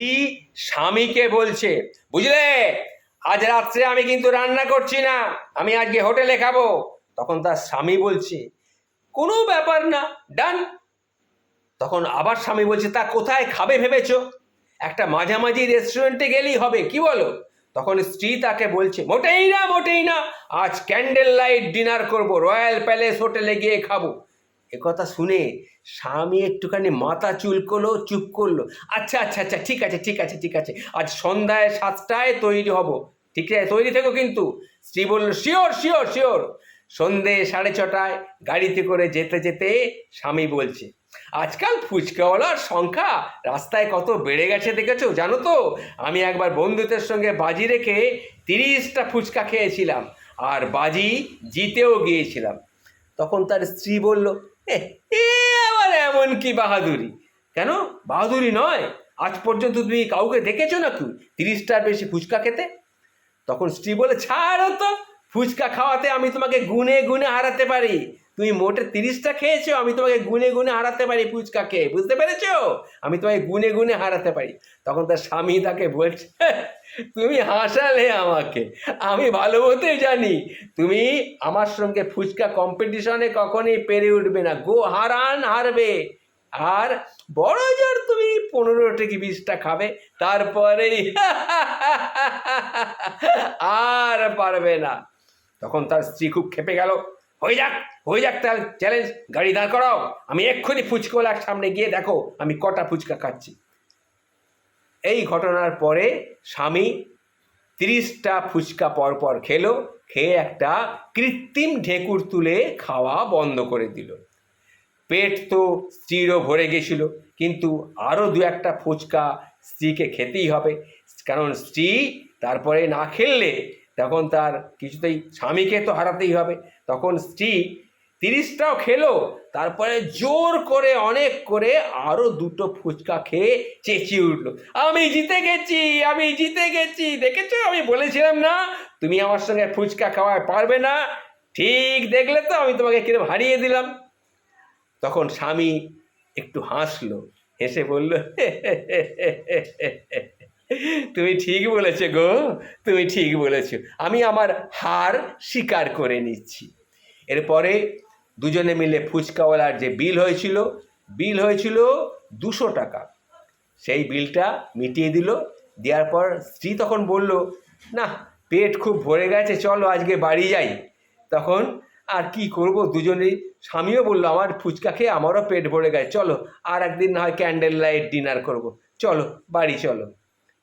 কি স্বামীকে বলছে? বুঝলে? আজ রাত্রে আমি কিন্তু রান্না করছি না, আমি আজকে হোটেলে খাব। তখন তার স্বামী বলছে, কোনো ব্যাপার না, ডান। তখন আবার স্বামী বলছে, তা কোথায় খাবে ভেবেছো? একটা মাঝামাঝি রেস্টুরেন্টে গেলেই হবে, কি বলো? তখন স্ত্রী তাকে বলছে, মোটেই না মোটেই না, আজ ক্যান্ডেল লাইট ডিনার করব, রয়্যাল প্যালেস হোটেলে গিয়ে খাব। কথা শুনে স্বামী একটুখানি মাথা চুলকলো চুপ করল। আচ্ছা আচ্ছা আচ্ছা ঠিক আছে ঠিক আছে ঠিক আছে। আজ সন্ধ্যায় সাতটায় তৈরি হব। ঠিক আছে, তৈরি থেকো কিন্তু। স্ত্রী বলল, শিওর শিওর শিওর। সন্ধে সাড়ে ছটায় গাড়িতে করে যেতে যেতে স্বামী বলছে, আজকাল ফুচকাওয়ালার সংখ্যা রাস্তায় কত বেড়ে গেছে দেখেছ? জানো তো, আমি একবার বন্ধুদের সঙ্গে বাজি রেখে তিরিশটা ফুচকা খেয়েছিলাম, আর বাজি জিতেও গিয়েছিলাম। তখন তার স্ত্রী বলল "এ, আবার এমন কি বাহাদুরি? কেন? বাহাদুরি নয়। আজ পর্যন্ত তুমি কাউকে দেখেছ না নাকি? তিরিশটার বেশি ফুচকা খেতে? তখন স্ত্রী বলে ছাড়ো তো ফুচকা খাওয়াতে আমি তোমাকে গুনে গুনে হারাতে পারি। তুমি মোটে তিরিশটা খেয়েছো, আমি তোমাকে গুনে গুনে হারাতে পারি ফুচকা খেয়ে বুঝতে পেরেছ? আমি তোমাকে গুনে গুনে হারাতে পারি। তখন তার স্বামী তাকে বলছে তুমি হাসালে আমাকে। আমি ভালো মতোই জানি। তুমি আমার সঙ্গে ফুচকা কম্পিটিশনে কখনই পেরে উঠবে না। গো হারান হারবে। আর বড় জোর তুমি পনেরোটা কি বিশটা খাবে, তারপরেই আর পারবে না। তখন তার স্ত্রী খুব খেপে গেল। হয়ে যাক হয়ে যাক তাহলে চ্যালেঞ্জ গাড়ি দাঁড় করাও। আমি এক্ষুনি ফুচকোলার সামনে গিয়ে দেখো, আমি কটা ফুচকা খাচ্ছি। এই ঘটনার পরে স্বামী তিরিশটা ফুচকা পরপর খেলো, খেয়ে একটা কৃত্রিম ঢেকুর তুলে খাওয়া বন্ধ করে দিল। পেট তো স্ত্রীরও ভরে গেছিল, কিন্তু আরও দু একটা ফুচকা স্ত্রীকে খেতেই হবে। কারণ স্ত্রী তারপরে না খেললে তখন তার কিছুতেই স্বামীকে তো হারাতেই হবে তখন স্ত্রী তিরিশটাও খেলো তারপরে জোর করে অনেক করে আরও দুটো ফুচকা খেয়ে চেঁচিয়ে উঠল আমি জিতে গেছি আমি জিতে গেছি দেখেছ আমি বলেছিলাম না তুমি আমার সঙ্গে ফুচকা খাওয়ায় পারবে না ঠিক দেখলে তো আমি তোমাকে কিরম হারিয়ে দিলাম তখন স্বামী একটু হাসলো হেসে বলল তুমি ঠিক বলেছ গো, তুমি ঠিক বলেছ। আমি আমার হার স্বীকার করে নিচ্ছি। এরপরে দুজনে মিলে ফুচকাওয়ালার যে বিল হয়েছিল বিল হয়েছিল দুশো টাকা। সেই বিলটা মিটিয়ে দিল। দেওয়ার পর স্ত্রী তখন বলল, না, পেট খুব ভরে গেছে, চলো আজকে বাড়ি যাই। তখন, আর কি করব? দুজনেই স্বামীও বলল, আমার ফুচকা খেয়ে আমারও পেট ভরে গেছে, চলো, আর একদিন না হয় ক্যান্ডেল লাইট ডিনার করব। চলো, বাড়ি চলো।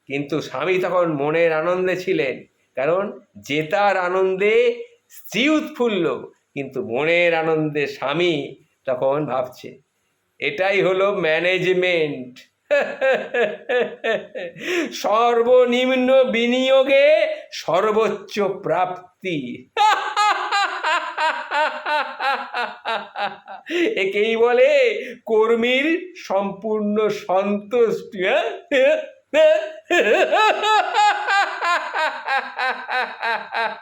কিন্তু স্বামী তখন মনের আনন্দে ছিলেন। কারণ জেতার আনন্দে স্ত্রী উৎফুল্ল কিন্তু মনের আনন্দে স্বামী তখন ভাবছে, এটাই হলো ম্যানেজমেন্ট। সর্বনিম্ন বিনিয়োগে সর্বোচ্চ প্রাপ্তি। একেই বলে কর্মীর সম্পূর্ণ সন্তুষ্টি হ্যাঁ? 네?